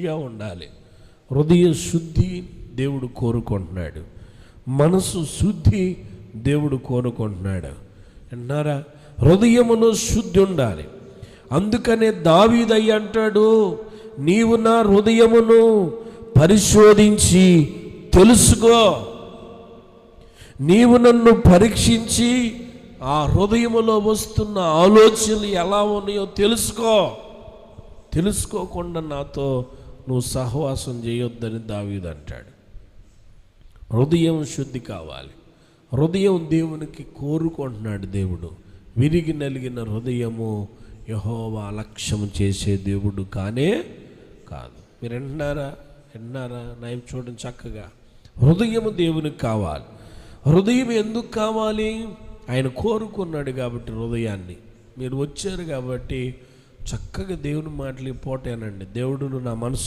శుద్ధిగా ఉండాలి. హృదయ శుద్ధి దేవుడు కోరుకుంటున్నాడు. మనసు శుద్ధి దేవుడు కోరుకుంటున్నాడు. అంటున్నారా హృదయమును శుద్ధి ఉండాలి. అందుకనే దావీదయ్య అంటాడు నీవు నా హృదయమును పరిశోధించి తెలుసుకో. నీవు నన్ను పరీక్షించి ఆ హృదయములో వస్తున్న ఆలోచనలు ఎలా ఉన్నాయో తెలుసుకో. తెలుసుకోకుండా నాతో నువ్వు సహవాసం చేయొద్దని దావీదు అంటాడు. హృదయం శుద్ధి కావాలి. హృదయం దేవునికి కోరుకుంటున్నాడు దేవుడు. విరిగి నలిగిన హృదయము యహోవా లక్ష్యం చేసే దేవుడు కానే కాదు. మీరు వింటున్నారా విన్నారా? నయం చూడండి చక్కగా. హృదయము దేవునికి కావాలి. హృదయం ఎందుకు కావాలి? ఆయన కోరుకున్నాడు కాబట్టి హృదయాన్ని. మీరు వచ్చారు కాబట్టి చక్కగా దేవుని మాటలు పోటేనండి. దేవుడు నా మనసు